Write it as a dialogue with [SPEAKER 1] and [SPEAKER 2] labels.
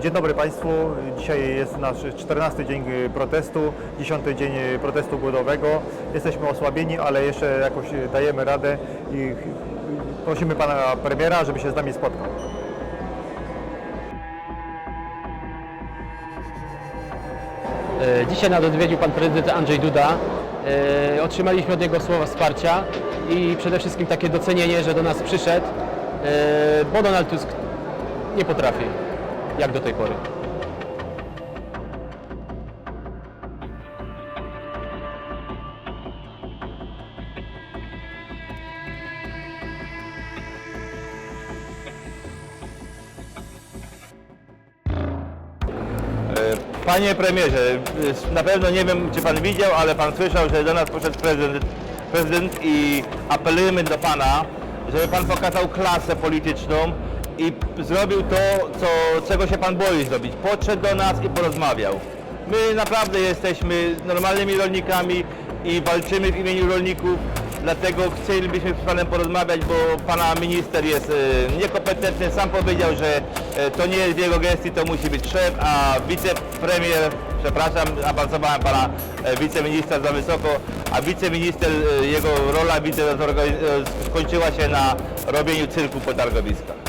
[SPEAKER 1] Dzień dobry Państwu. Dzisiaj jest nasz 14 dzień protestu, 10 dzień protestu głodowego. Jesteśmy osłabieni, ale jeszcze jakoś dajemy radę i prosimy Pana Premiera, żeby się z nami spotkał.
[SPEAKER 2] E, Dzisiaj nas odwiedził pan prezydent Andrzej Duda. E, Otrzymaliśmy od niego słowa wsparcia i przede wszystkim takie docenienie, że do nas przyszedł, e, bo Donald Tusk nie potrafi, jak do tej pory.
[SPEAKER 3] Panie premierze, na pewno nie wiem, czy pan widział, ale pan słyszał, że do nas poszedł prezydent, prezydent i apelujemy do pana, żeby pan pokazał klasę polityczną i zrobił to, co, czego się pan boi zrobić. Podszedł do nas i porozmawiał. My naprawdę jesteśmy normalnymi rolnikami i walczymy w imieniu rolników, dlatego chcielibyśmy z panem porozmawiać, bo pana minister jest e, niekompetentny, sam powiedział, że e, to nie jest w jego gestii, to musi być szef, a wicepremier, przepraszam, awansowałem pana e, wiceministra za wysoko, a wiceminister, e, jego rola wiceministra skończyła się na robieniu cyrku po targowiskach.